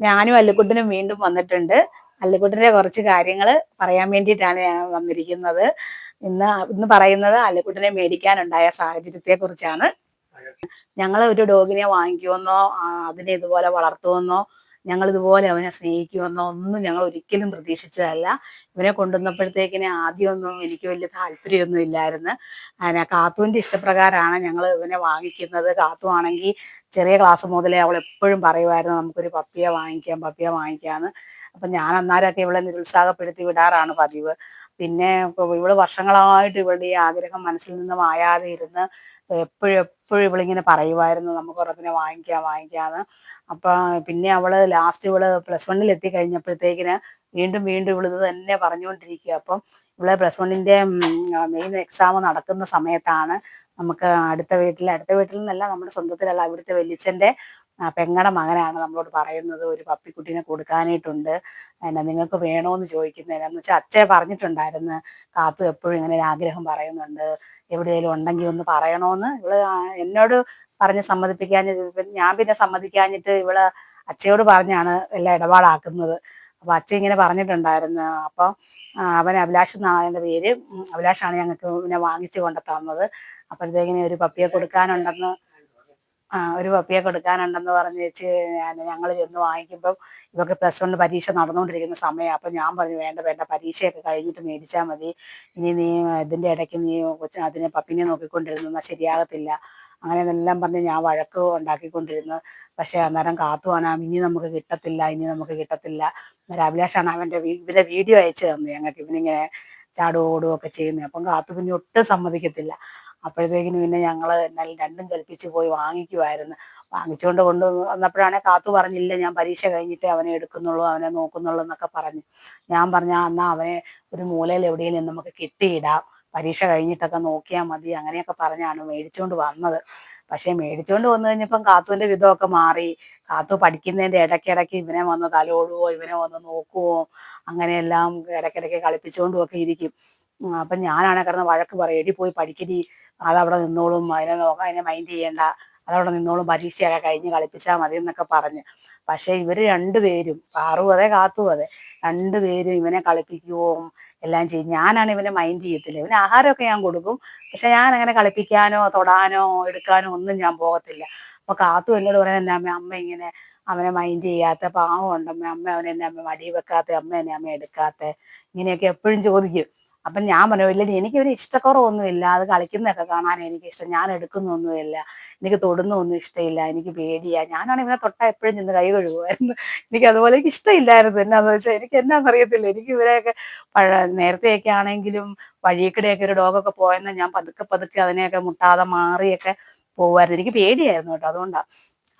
ഞാനും അല്ലുക്കുട്ടനും വീണ്ടും വന്നിട്ടുണ്ട്. അല്ലുക്കുട്ടന്റെ കുറച്ച് കാര്യങ്ങൾ പറയാൻ വേണ്ടിയിട്ടാണ് ഞാൻ വന്നിരിക്കുന്നത്. ഇന്ന് ഇന്ന് പറയുന്നത് അല്ലുക്കുട്ടനെ മേടിക്കാനുണ്ടായ സാഹചര്യത്തെക്കുറിച്ചാണ്. ഞങ്ങൾ ഒരു ഡോഗിനെ വാങ്ങിക്കുമെന്നോ അതിനെ ഇതുപോലെ വളർത്തുമെന്നോ ഞങ്ങൾ ഇതുപോലെ അവനെ സ്നേഹിക്കുമെന്നോ ഒന്നും ഞങ്ങൾ ഒരിക്കലും പ്രതീക്ഷിച്ചതല്ല. ഇവനെ കൊണ്ടുവന്നപ്പോഴത്തേക്കിനെ ആദ്യമൊന്നും എനിക്ക് വലിയ താല്പര്യമൊന്നും ഇല്ലായിരുന്നു. അതിനെ കാത്തുവിന്റെ ഇഷ്ടപ്രകാരമാണ് ഞങ്ങൾ ഇവനെ വാങ്ങിക്കുന്നത്. കാത്തു ആണെങ്കിൽ ചെറിയ ക്ലാസ് മുതലേ അവൾ എപ്പോഴും പറയുമായിരുന്നു നമുക്കൊരു പപ്പിയെ വാങ്ങിക്കാം പപ്പിയെ വാങ്ങിക്കാമെന്ന് അപ്പം ഞാൻ അന്നേരമൊക്കെ ഇവളെ നിരുത്സാഹപ്പെടുത്തി വിടാറാണ് പതിവ്. പിന്നെ ഇവൾ വർഷങ്ങളായിട്ട് ഇവളുടെ ഈ ആഗ്രഹം മനസ്സിൽ നിന്ന് മായാതെ ഇരുന്ന് എപ്പോഴും എപ്പോഴും ഇവളിങ്ങനെ പറയുമായിരുന്നു നമുക്ക് ഒരെണ്ണത്തിനെ വാങ്ങിക്കാം വാങ്ങിക്കാന്ന്. അപ്പൊ പിന്നെ അവൾ ലാസ്റ്റ് ഇവൾ പ്ലസ് വണ്ണിൽ എത്തി കഴിഞ്ഞപ്പോഴത്തേക്കിന് വീണ്ടും വീണ്ടും ഇത് തന്നെ പറഞ്ഞുകൊണ്ടിരിക്കുക. അപ്പം ഇവളെ പ്ലസ് വണ്ണിന്റെ മെയിൻ എക്സാം നടക്കുന്ന സമയത്താണ് നമുക്ക് അടുത്ത വീട്ടിൽ അടുത്ത വീട്ടിൽ നിന്നല്ല നമ്മുടെ സ്വന്തത്തിലുള്ള ഇവിടുത്തെ വല്യച്ഛന്റെ ആ, പെങ്ങടെ മകനാണ് നമ്മളോട് പറയുന്നത് ഒരു പപ്പിക്കുട്ടീനെ കൊടുക്കാനായിട്ടുണ്ട്. എന്നാ നിങ്ങൾക്ക് വേണോന്ന് ചോദിക്കുന്നതിനെന്ന് വെച്ചാൽ അച്ഛയെ പറഞ്ഞിട്ടുണ്ടായിരുന്നു കാത്തു എപ്പോഴും ഇങ്ങനെ ഒരു ആഗ്രഹം പറയുന്നുണ്ട്. എവിടെയെങ്കിലും ഉണ്ടെങ്കിൽ ഒന്ന് പറയണോന്ന്. ഇവൾ എന്നോട് പറഞ്ഞ് സമ്മതിപ്പിക്കാൻ ഞാൻ പിന്നെ സമ്മതിക്കാഞ്ഞിട്ട് ഇവൾ അച്ഛയോട് പറഞ്ഞാണ് എല്ലാം ഇടപാടാക്കുന്നത്. അപ്പൊ അച്ഛൻ ഇങ്ങനെ പറഞ്ഞിട്ടുണ്ടായിരുന്നു. അപ്പൊ അവൻ അഭിലാഷ് എന്നാണ് പേര്. അഭിലാഷാണ് ഞങ്ങൾക്ക് പിന്നെ വാങ്ങിച്ചു കൊണ്ടു തന്നത് അപ്പോഴത്തേക്കിനെ ഒരു പപ്പിയെ കൊടുക്കാനുണ്ടെന്ന് ഒരു പപ്പിയെ കൊടുക്കാനുണ്ടെന്ന് പറഞ്ഞ് വെച്ച് ഞങ്ങൾ ചെന്ന് വാങ്ങിക്കുമ്പം ഇവർക്ക് പ്ലസ് വൺ പരീക്ഷ നടന്നുകൊണ്ടിരിക്കുന്ന സമയം. അപ്പം ഞാൻ പറഞ്ഞു വേണ്ട വേണ്ട പരീക്ഷയൊക്കെ കഴിഞ്ഞിട്ട് മേടിച്ചാൽ മതി. ഇനി നീ ഇതിന്റെ ഇടയ്ക്ക് നീ കൊച്ചു അതിനെ പപ്പിനെ നോക്കിക്കൊണ്ടിരുന്നാൽ ശരിയാകത്തില്ല. അങ്ങനെ എന്നെല്ലാം പറഞ്ഞ് ഞാൻ വഴക്ക് ഉണ്ടാക്കിക്കൊണ്ടിരുന്നു. പക്ഷേ അന്നേരം കാത്തുവാണ് ഇനി നമുക്ക് കിട്ടത്തില്ല ഇനി നമുക്ക് കിട്ടത്തില്ല. അന്നേരം അഭിലാഷാണ് അവന്റെ ഇവന്റെ വീഡിയോ അയച്ചു തന്നു ഞങ്ങൾക്ക്. ഇവനിങ്ങനെ ചാടും ഓടുകയും ഒക്കെ ചെയ്യുന്നത് അപ്പം കാത്തു കുഞ്ഞ് ഒട്ടും സമ്മതിക്കത്തില്ല. അപ്പോഴത്തേക്കിന് പിന്നെ ഞങ്ങൾ എന്നാൽ രണ്ടും കൽപ്പിച്ച് പോയി വാങ്ങിക്കുമായിരുന്നു വാങ്ങിച്ചുകൊണ്ട് കൊണ്ട് വന്നപ്പോഴാണെ കാത്തു പറഞ്ഞില്ല ഞാൻ പരീക്ഷ കഴിഞ്ഞിട്ടേ അവനെ എടുക്കുന്നുള്ളൂ അവനെ നോക്കുന്നുള്ളൂ എന്നൊക്കെ പറഞ്ഞു. ഞാൻ പറഞ്ഞ എന്നാ അവനെ ഒരു മൂലയിൽ എവിടെയെങ്കിലും നമുക്ക് കെട്ടിയിടാം. പരീക്ഷ കഴിഞ്ഞിട്ടൊക്കെ നോക്കിയാൽ മതി. അങ്ങനെയൊക്കെ പറഞ്ഞാണ് മേടിച്ചുകൊണ്ട് വന്നത്. പക്ഷേ മേടിച്ചുകൊണ്ട് വന്നു കഴിഞ്ഞപ്പം കാത്തുവിന്റെ വിധമൊക്കെ മാറി. കാത്തു പഠിക്കുന്നതിന്റെ ഇടയ്ക്കിടയ്ക്ക് ഇവനെ വന്ന് തലോടുവോ ഇവനെ വന്ന് നോക്കുവോ അങ്ങനെയെല്ലാം ഇടയ്ക്കിടയ്ക്ക് കളിപ്പിച്ചുകൊണ്ടും ഒക്കെ ഇരിക്കും. അപ്പം ഞാനാണ് കിടന്ന് വഴക്ക് പറയും എടി പോയി പഠിക്കടി. അതവിടെ നിന്നോളും. അതിനെ നോക്കാം അതിനെ മൈൻഡ് ചെയ്യണ്ട. അതവിടെ നിന്നോളും പരീക്ഷയൊക്കെ കഴിഞ്ഞ് കളിപ്പിച്ചാൽ മതി എന്നൊക്കെ പറഞ്ഞ്. പക്ഷെ ഇവർ രണ്ടുപേരും പാറും അതെ കാത്തും അതെ രണ്ടുപേരും ഇവനെ കളിപ്പിക്കുകയും എല്ലാം ചെയ്യും. ഞാനാണ് ഇവനെ മൈൻഡ് ചെയ്യത്തില്ല. ഇവന് ആഹാരമൊക്കെ ഞാൻ കൊടുക്കും. പക്ഷെ ഞാൻ അങ്ങനെ കളിപ്പിക്കാനോ തൊടാനോ എടുക്കാനോ ഒന്നും ഞാൻ പോകത്തില്ല. അപ്പൊ കാത്തു എന്നോട് പറയാൻ എന്റെ അമ്മ അമ്മ ഇങ്ങനെ അവനെ മൈൻഡ് ചെയ്യാത്ത പാവം ഉണ്ടമ്മ അമ്മ അവനെ എന്നെ അമ്മ മടി വെക്കാത്ത അമ്മ എന്നെ അമ്മ എടുക്കാത്ത ഇങ്ങനെയൊക്കെ എപ്പോഴും ചോദിക്കും. അപ്പം ഞാൻ പറഞ്ഞു ഇല്ല എനിക്ക് ഒരു ഇഷ്ടക്കുറവൊന്നുമില്ല. അത് കളിക്കുന്നതൊക്കെ കാണാൻ എനിക്ക് ഇഷ്ടം ഞാൻ എടുക്കുന്നൊന്നുമില്ല. എനിക്ക് തൊടുന്നൊന്നും ഇഷ്ടമില്ല. എനിക്ക് പേടിയാ. ഞാനാണ് ഇവനെ തൊട്ടാ എപ്പോഴും ചെന്ന് കൈ കഴുകുമായിരുന്നു. എനിക്ക് അതുപോലെ എനിക്ക് ഇഷ്ടമില്ലായിരുന്നു. എന്നാന്ന് വെച്ചാൽ എനിക്ക് എന്നാന്ന് അറിയത്തില്ല. എനിക്ക് ഇവരെയൊക്കെ പഴ നേരത്തെയൊക്കെ ആണെങ്കിലും വഴിയിൽക്കൂടെയൊക്കെ ഒരു ഡോഗൊക്കെ പോയെന്ന് ഞാൻ പതുക്കെ പതുക്കെ അതിനെയൊക്കെ മുട്ടാതെ മാറിയൊക്കെ പോകുമായിരുന്നു എനിക്ക് പേടിയായിരുന്നു കേട്ടോ അതുകൊണ്ടാണ്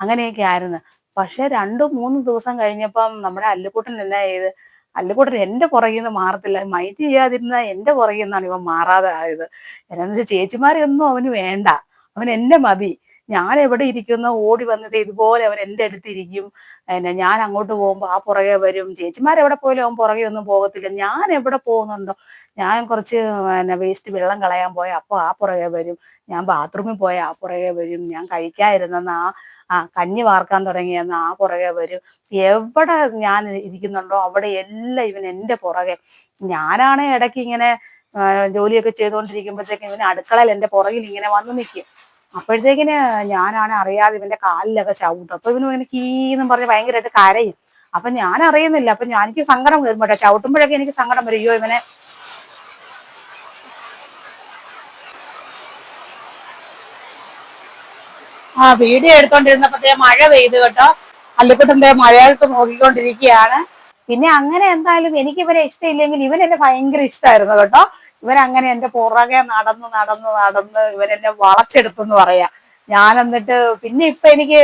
അങ്ങനെയൊക്കെ ആയിരുന്നു. പക്ഷെ രണ്ടു മൂന്ന് ദിവസം കഴിഞ്ഞപ്പം നമ്മുടെ അല്ലുക്കൂട്ടൻ എന്നാ ചെയ്ത് അല്ലുക്കുട്ടൻ എന്റെ പുറകിൽ നിന്ന് മാറത്തില്ല. മൈറ്റ് ചെയ്യാതിരുന്ന എന്റെ പുറകിൽ നിന്നാണ് ഇവൻ മാറാതെ ആയത്. എന്നാന്ന് വെച്ചാൽ ചേച്ചിമാരെ ഒന്നും അവന് വേണ്ട. അവൻ എന്നെ മതി. ഞാൻ എവിടെ ഇരിക്കുന്നു? ഓടി വന്നത് ഇതുപോലെ അവൻ എന്റെ അടുത്തിരിക്കും. പിന്നെ ഞാൻ അങ്ങോട്ട് പോകുമ്പോൾ ആ പുറകെ വരും. ചേച്ചിമാർ എവിടെ പോയാലും അവൻ പുറകെ ഒന്നും പോകത്തില്ല. ഞാൻ എവിടെ പോകുന്നുണ്ടോ? ഞാൻ കുറച്ച് പിന്നെ വേസ്റ്റ് വെള്ളം കളയാൻ പോയ അപ്പോൾ ആ പുറകെ വരും. ഞാൻ ബാത്റൂമിൽ പോയ ആ പുറകെ വരും. ഞാൻ കഴിക്കാതിരുന്നെന്ന് ആ ആ കഞ്ഞി വാർക്കാൻ തുടങ്ങിയെന്ന് ആ പുറകെ വരും. എവിടെ ഞാൻ ഇരിക്കുന്നുണ്ടോ? അവിടെ എല്ലാം ഇവൻ എന്റെ പുറകെ. ഞാനാണ് ഇടയ്ക്ക് ഇങ്ങനെ ജോലിയൊക്കെ ചെയ്തുകൊണ്ടിരിക്കുമ്പോഴത്തേക്കും ഇവന് അടുക്കളയിൽ എന്റെ പുറകിൽ ഇങ്ങനെ വന്ന് നിൽക്കും അപ്പോഴത്തേക്കിന് ഞാനാണ് അറിയാതെ ഇവന്റെ കാലിലൊക്കെ ചവിട്ടും. അപ്പൊ ഇവന് ഇങ്ങനെ കീന്നും പറഞ്ഞ് ഭയങ്കരമായിട്ട് കരയും. അപ്പൊ ഞാൻ അറിയുന്നില്ല. അപ്പൊ ഞാൻ എനിക്ക് സങ്കടം വരും കേട്ടോ. ചവിട്ടുമ്പോഴൊക്കെ എനിക്ക് സങ്കടം വരും. അയ്യോ ഇവനെ. ആ വീഡിയോ എടുത്തോണ്ടിരുന്നപ്പോഴത്തേ മഴ പെയ്തു കേട്ടോ. അല്ലിക്കുട്ടന്റെ മഴയായിട്ട് നോക്കിക്കൊണ്ടിരിക്കുകയാണ്. പിന്നെ അങ്ങനെ എന്തായാലും എനിക്ക് ഇവരെ ഇഷ്ടമില്ലെങ്കിൽ ഇവൻ എന്നെ ഭയങ്കര ഇഷ്ടമായിരുന്നു കേട്ടോ. ഇവൻ അങ്ങനെ എന്റെ പുറകെ നടന്ന് നടന്ന് നടന്ന് ഇവരെന്നെ വളച്ചെടുത്തെന്ന് പറയാ. ഞാൻ എന്നിട്ട് പിന്നെ ഇപ്പൊ എനിക്ക്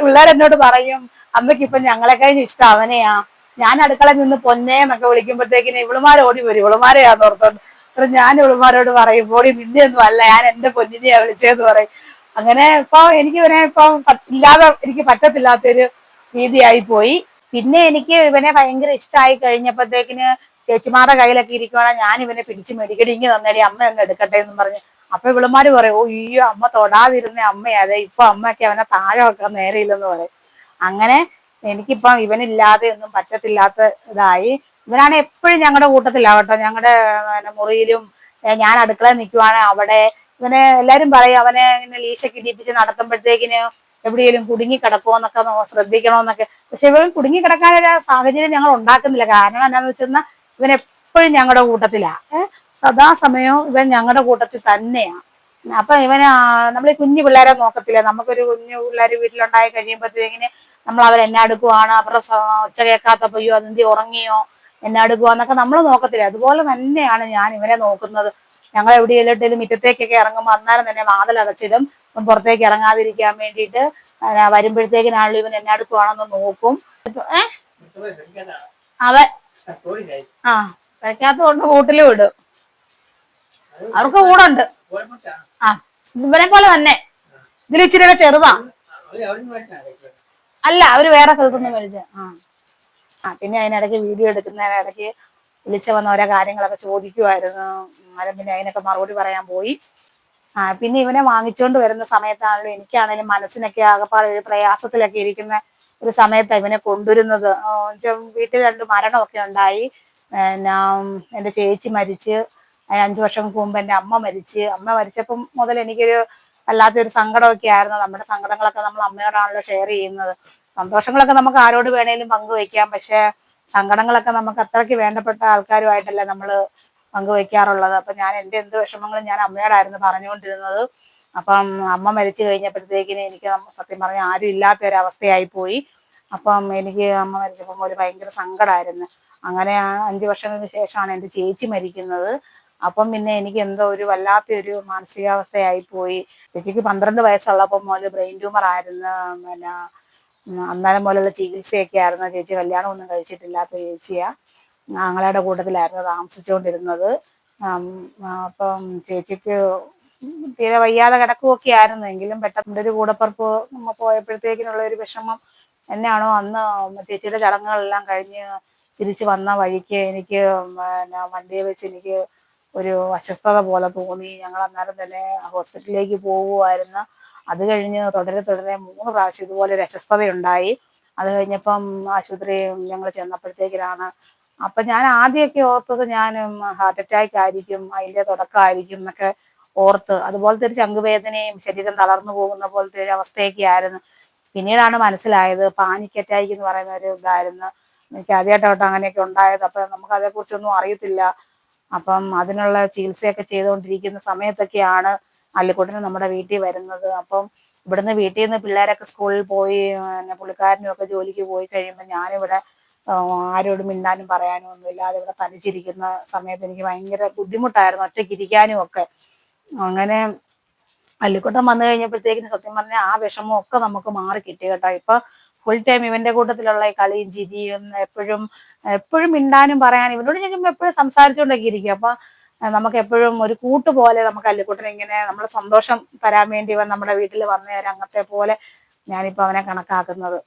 പിള്ളേർ എന്നോട് പറയും അമ്മയ്ക്ക് ഇപ്പൊ ഞങ്ങളെ കഴിഞ്ഞ് ഇഷ്ടം അവനെയാ. ഞാൻ അടുക്കളയിൽ നിന്ന് പൊന്നേ എന്നൊക്കെ വിളിക്കുമ്പോഴത്തേക്കിന് ഇവളുമാർ ഓടി വരും. ഇവളുമാരെയാന്ന് ഓർത്തോണ്ട്. അപ്പൊ ഞാൻ ഇവളുമാരോട് പറയും ഓടി നിന്നെയൊന്നും അല്ല ഞാൻ എന്റെ പൊന്നിനെയാ വിളിച്ചതെന്ന് പറയും. അങ്ങനെ ഇപ്പൊ എനിക്ക് ഇവനെ ഇപ്പൊ ഇല്ലാതെ എനിക്ക് പറ്റത്തില്ലാത്തൊരു രീതിയായി പോയി. പിന്നെ എനിക്ക് ഇവനെ ഭയങ്കര ഇഷ്ടമായി കഴിഞ്ഞപ്പോഴത്തേക്കിന് ചേച്ചിമാരുടെ കയ്യിലൊക്കെ ഇരിക്കുവാണെങ്കിൽ ഞാൻ ഇവനെ പിടിച്ച് മെഡിക്കടി ഇങ്ങനെ അമ്മ ഒന്ന് എടുക്കട്ടെ എന്ന് പറഞ്ഞ്. അപ്പൊ ഇവളുമാര് പറയും ഓ അയ്യോ അമ്മ തൊടാതിരുന്ന അമ്മയാ. അതെ ഇപ്പൊ അമ്മയൊക്കെ അവനെ താഴെ വെക്കാൻ നേരെയില്ലെന്ന് പറയും. അങ്ങനെ എനിക്കിപ്പം ഇവനില്ലാതെ ഒന്നും പറ്റത്തില്ലാത്ത ഇതായി. ഇവനാണ് എപ്പോഴും ഞങ്ങളുടെ കൂട്ടത്തിലാവട്ടോ ഞങ്ങളുടെ മുറിയിലും ഞാൻ അടുക്കളയിൽ നിൽക്കുവാണ് അവിടെ. ഇവനെ എല്ലാരും പറയും അവനെ ഇങ്ങനെ ലീശ ഇടിപ്പിച്ച് നടത്തുമ്പോഴത്തേക്കിന് എവിടെയെങ്കിലും കുടുങ്ങി കിടക്കുമോന്നൊക്കെ ശ്രദ്ധിക്കണമെന്നൊക്കെ പക്ഷെ ഇവൻ കുടുങ്ങി കിടക്കാനൊരു സാഹചര്യം ഞങ്ങൾ ഉണ്ടാക്കുന്നില്ല. കാരണം എന്താണെന്ന് വെച്ചാൽ ഇവൻ എപ്പോഴും ഞങ്ങളുടെ കൂട്ടത്തിലാണ് സദാസമയവും ഇവൻ ഞങ്ങളുടെ കൂട്ടത്തിൽ തന്നെയാണ് അപ്പൊ ഇവന് നമ്മൾ ഈ കുഞ്ഞു പിള്ളേരെ നോക്കത്തില്ല? നമുക്കൊരു കുഞ്ഞു പിള്ളേർ വീട്ടിലുണ്ടായി കഴിയുമ്പോഴത്തേക്കിന് നമ്മൾ അവർ എന്നെ അടുക്കുവാണ്. അവരുടെ ഒച്ച കേൾക്കാത്തപ്പോയോ അതെന്തി ഉറങ്ങിയോ? എന്നെ അടുക്കുവാന്നൊക്കെ നമ്മൾ നോക്കത്തില്ല? അതുപോലെ തന്നെയാണ് ഞാൻ ഇവനെ നോക്കുന്നത്. ഞങ്ങൾ എവിടെയെങ്കിലും മിറ്റത്തേക്കൊക്കെ ഇറങ്ങുമ്പോൾ അന്നേരം തന്നെ ഇവൻ പുറത്തേക്ക് ഇറങ്ങാതിരിക്കാൻ വേണ്ടിയിട്ട് ആ, വരുമ്പോഴത്തേക്കിനാണല്ലോ ഇവൻ വേണമെന്ന് നോക്കും. അവൻ ആ കഴിക്കാത്ത കൊണ്ട് കൂട്ടിലും ഇടും. അവർക്ക് കൂടുണ്ട്. ആ ഇവനെ പോലെ തന്നെ. ഇതിൽ ഇച്ചിരി ചെറുതാ. അല്ല അവർ വേറെ സ്ഥലത്തുനിന്ന് മേടിച്ച ആ. ആ പിന്നെ അതിനിടയ്ക്ക് വീഡിയോ എടുക്കുന്നതിനിടയ്ക്ക് വിളിച്ചു വന്ന ഓരോ കാര്യങ്ങളൊക്കെ ചോദിക്കുമായിരുന്നു അന്നേരം പിന്നെ അതിനൊക്കെ മറുപടി പറയാൻ പോയി. ആ പിന്നെ ഇവനെ വാങ്ങിച്ചുകൊണ്ട് വരുന്ന സമയത്താണല്ലോ എനിക്കാണെങ്കിലും മനസ്സിനൊക്കെ ആകപ്പാടെ ഒരു പ്രയാസത്തിലൊക്കെ ഇരിക്കുന്ന ഒരു സമയത്താണ് ഇവനെ കൊണ്ടുവരുന്നത്. വീട്ടിൽ രണ്ട് മരണമൊക്കെ ഉണ്ടായി. പിന്നെ എന്റെ ചേച്ചി മരിച്ച്. അഞ്ചു വർഷം മുമ്പ് എന്റെ അമ്മ മരിച്ച്. അമ്മ മരിച്ചപ്പം മുതൽ എനിക്കൊരു വല്ലാത്തൊരു സങ്കടമൊക്കെ ആയിരുന്നു. നമ്മുടെ സങ്കടങ്ങളൊക്കെ നമ്മൾ അമ്മയോടാണല്ലോ ഷെയർ ചെയ്യുന്നത്. സന്തോഷങ്ങളൊക്കെ നമുക്ക് ആരോട് വേണേലും പങ്കുവയ്ക്കാം. പക്ഷെ സങ്കടങ്ങളൊക്കെ നമുക്ക് അത്രയ്ക്ക് വേണ്ടപ്പെട്ട ആൾക്കാരുമായിട്ടല്ലേ നമ്മൾ പങ്കുവെക്കാറുള്ളത്. അപ്പൊ ഞാൻ എന്റെ എന്ത് വിഷമങ്ങളും ഞാൻ അമ്മയോടായിരുന്നു പറഞ്ഞുകൊണ്ടിരുന്നത്. അപ്പം അമ്മ മരിച്ചു കഴിഞ്ഞപ്പോഴത്തേക്കിന് എനിക്ക് സത്യം പറഞ്ഞാൽ ആരും ഇല്ലാത്ത ഒരു അവസ്ഥയായി പോയി. അപ്പം എനിക്ക് അമ്മ മരിച്ചപ്പം ഒരു ഭയങ്കര സങ്കടമായിരുന്നു അങ്ങനെ അഞ്ചു വർഷങ്ങൾക്ക് ശേഷമാണ് എന്റെ ചേച്ചി മരിക്കുന്നത്. അപ്പം പിന്നെ എനിക്ക് എന്തോ ഒരു വല്ലാത്ത ഒരു മാനസികാവസ്ഥയായി പോയി. ചേച്ചിക്ക് പന്ത്രണ്ട് വയസ്സുള്ളപ്പം മുതൽ ബ്രെയിൻ ട്യൂമർ ആയിരുന്നു. പിന്നെ അന്നേരം പോലുള്ള ചികിത്സയൊക്കെ ആയിരുന്നു. ചേച്ചി കല്യാണം ഒന്നും കഴിച്ചിട്ടില്ലാത്ത ചേച്ചിയാ. ആങ്ങളയുടെ കൂട്ടത്തിലായിരുന്നു താമസിച്ചുകൊണ്ടിരുന്നത്. അപ്പം ചേച്ചിക്ക് തീരെ വയ്യാതെ കിടക്കുകയൊക്കെ ആയിരുന്നു. എങ്കിലും പെട്ടെന്ന് ഒരു കൂടപ്പുറപ്പ് നമ്മ പോയപ്പോഴത്തേക്കിനുള്ള ഒരു വിഷമം എന്നാണോ അന്ന് ചേച്ചിയുടെ ചടങ്ങുകളെല്ലാം കഴിഞ്ഞ് തിരിച്ചു വന്ന വഴിക്ക് എനിക്ക് പിന്നെ വണ്ടിയെ വെച്ച് എനിക്ക് ഒരു അസ്വസ്ഥത പോലെ തോന്നി. ഞങ്ങൾ അന്നേരം തന്നെ ഹോസ്പിറ്റലിലേക്ക് പോകുമായിരുന്നു അത് കഴിഞ്ഞ് തുടരെ തുടരെ മൂന്ന് പ്രാവശ്യം ഇതുപോലെ ഒരു അസ്വസ്ഥതയുണ്ടായി. അത് കഴിഞ്ഞപ്പം ആശുപത്രി ഞങ്ങൾ ചെന്നപ്പോഴത്തേക്കിനാണ് അപ്പൊ ഞാൻ ആദ്യമൊക്കെ ഓർത്തത് ഞാൻ ഹാർട്ട് അറ്റാക്ക് ആയിരിക്കും അതിന്റെ തുടക്കമായിരിക്കും എന്നൊക്കെ ഓർത്ത്. അതുപോലത്തെ ഒരു ചങ്കുവേദനയും ശരീരം തളർന്നു പോകുന്ന പോലത്തെ ഒരു അവസ്ഥയൊക്കെ ആയിരുന്നു. പിന്നീടാണ് മനസ്സിലായത് പാനിക് അറ്റാക്ക് എന്ന് പറയുന്ന ഒരു ഇതായിരുന്നു. എനിക്ക് ആദ്യമായിട്ടോട്ട് അങ്ങനെയൊക്കെ ഉണ്ടായത്. അപ്പൊ നമുക്ക് അതേക്കുറിച്ചൊന്നും അറിയത്തില്ല. അപ്പം അതിനുള്ള ചികിത്സയൊക്കെ ചെയ്തുകൊണ്ടിരിക്കുന്ന സമയത്തൊക്കെയാണ് അല്ലിക്കുട്ടന് നമ്മുടെ വീട്ടിൽ വരുന്നത്. അപ്പം ഇവിടുന്ന് വീട്ടിൽ നിന്ന് പിള്ളേരൊക്കെ സ്കൂളിൽ പോയി പിന്നെ പുള്ളിക്കാരനും ഒക്കെ ജോലിക്ക് പോയി കഴിയുമ്പോൾ ഞാനിവിടെ ആരോടും മിണ്ടാനും പറയാനും ഒന്നും ഇല്ലാതെ ഇവിടെ തനിച്ചിരിക്കുന്ന സമയത്ത് എനിക്ക് ഭയങ്കര ബുദ്ധിമുട്ടായിരുന്നു ഒറ്റയ്ക്ക് ഇരിക്കാനും ഒക്കെ. അങ്ങനെ അല്ലിക്കൂട്ടം വന്നു കഴിഞ്ഞപ്പോഴത്തേക്കിന് സത്യം പറഞ്ഞാൽ ആ വിഷമം ഒക്കെ നമുക്ക് മാറി കിട്ടി കേട്ടോ. ഇപ്പൊ ഫുൾ ടൈം ഇവന്റെ കൂട്ടത്തിലുള്ള ഈ കളിയും ചിരിയും എപ്പോഴും എപ്പോഴും മിണ്ടാനും പറയാനും ഇവനോട് ഞാൻ എപ്പോഴും സംസാരിച്ചുകൊണ്ടൊക്കെ ഇരിക്കും. അപ്പൊ നമുക്ക് എപ്പോഴും ഒരു കൂട്ട് പോലെ നമുക്ക് അല്ലിക്കുട്ടൻ ഇങ്ങനെ നമ്മുടെ സന്തോഷം തരാൻ വേണ്ടി നമ്മുടെ വീട്ടിൽ വന്ന ഒരു അംഗത്തെ പോലെ ഞാനിപ്പോ അവനെ കണക്കാക്കുന്നത്.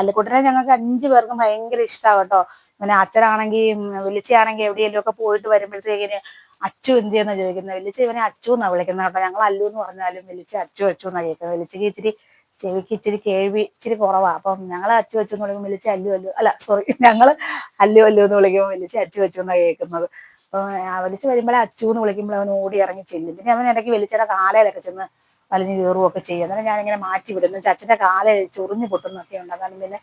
അല്ലിക്കുട്ടനെ ഞങ്ങൾക്ക് അഞ്ചു പേർക്കും ഭയങ്കര ഇഷ്ടമാണ് കേട്ടോ. പിന്നെ അച്ഛനാണെങ്കിൽ വിളിച്ചാണെങ്കിൽ എവിടെയെങ്കിലും ഒക്കെ പോയിട്ട് വരുമ്പോഴത്തേക്കിന് അച്ചു എന്ത് ചെയ്യുന്ന ചോദിക്കുന്നത്? വിളിച്ച് ഇവനെ അച്ചു എന്നാ വിളിക്കുന്നത് കേട്ടോ. ഞങ്ങൾ അല്ലു എന്ന് പറഞ്ഞാലും വിളിച്ച് അച്ചു അച്ചു എന്നാ കേൾക്കുന്നത്? വിളിച്ച് ഇച്ചിരി ചെവിക്ക് ഇച്ചിരി കേൾവി ഇച്ചിരി കുറവാ. അപ്പം ഞങ്ങൾ അച്ചു അച്ചു എന്ന് വിളിക്കുമ്പോൾ വിളിച്ച് അല്ലു അല്ലു. അല്ല സോറി ഞങ്ങൾ അല്ലു അല്ലു എന്ന് വിളിക്കുമ്പോൾ വിളിച്ച് അച്ചു അച്ചു എന്നാ കേൾക്കുന്നത്. വിളിച്ച് വരുമ്പോഴേ അച്ചു എന്ന് വിളിക്കുമ്പോൾ അവൻ ഓടി ഇറങ്ങി ചെല്ലും. പിന്നെ അവൻ ഇടയ്ക്ക് വലിച്ചയുടെ കാലയിലൊക്കെ ചെന്ന് വലിഞ്ഞു കയറുകയൊക്കെ ചെയ്യും. അന്നേരം ഞാനിങ്ങനെ മാറ്റി വിടുന്നു ചച്ചന്റെ കാല ചൊറിഞ്ഞു പൊട്ടുന്നൊക്കെ ഉണ്ട്. അതാണ് പിന്നെ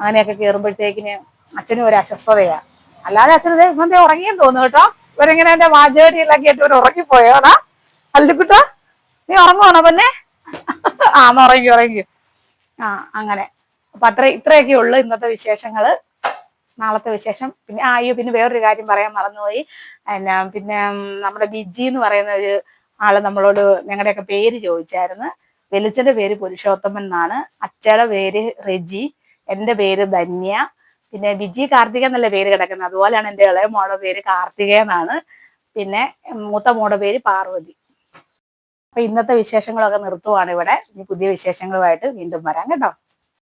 അങ്ങനെയൊക്കെ കയറുമ്പോഴത്തേക്കിന് അച്ഛനും ഒരു അസ്വസ്ഥതയാ. അല്ലാതെ അച്ഛൻ ദേ ഇവൻ ഉറങ്ങിയെന്ന് തോന്നുന്നു കേട്ടോ. ഇവരിങ്ങനെ എന്റെ വാചകടിയെല്ലാം കേട്ട് ഇവർ ഉറങ്ങിപ്പോയോടാ അല്ലുക്കുട്ടോ നീ ഉറങ്ങുവാണോ പിന്നെ ആ ഉറങ്ങി ഉറങ്ങി. ആ അങ്ങനെ. അപ്പൊ അത്ര ഇത്രയൊക്കെ ഉള്ളു ഇന്നത്തെ വിശേഷങ്ങൾ. നാളത്തെ വിശേഷം. പിന്നെ ആ അയ്യോ പിന്നെ വേറൊരു കാര്യം പറയാൻ മറന്നുപോയി. എന്നാ പിന്നെ നമ്മുടെ ബിജി എന്ന് പറയുന്ന ഒരു ആൾ നമ്മളോട് ഞങ്ങളുടെയൊക്കെ പേര് ചോദിച്ചായിരുന്നു. വെളിച്ചന്റെ പേര് പുരുഷോത്തമൻ എന്നാണ്. അച്ചയുടെ പേര് റെജി. എന്റെ പേര് ധന്യ. പിന്നെ ബിജി കാർത്തിക എന്നല്ല പേര് കിടക്കുന്നത്? അതുപോലെയാണ് എന്റെ ഇളയ മോളുടെ പേര് കാർത്തിക എന്നാണ്. പിന്നെ മൂത്ത മോളുടെ പേര് പാർവതി. അപ്പൊ ഇന്നത്തെ വിശേഷങ്ങളൊക്കെ നിർത്തുവാണ് ഇവിടെ. ഇനി പുതിയ വിശേഷങ്ങളുമായിട്ട് വീണ്ടും വരാം കേട്ടോ.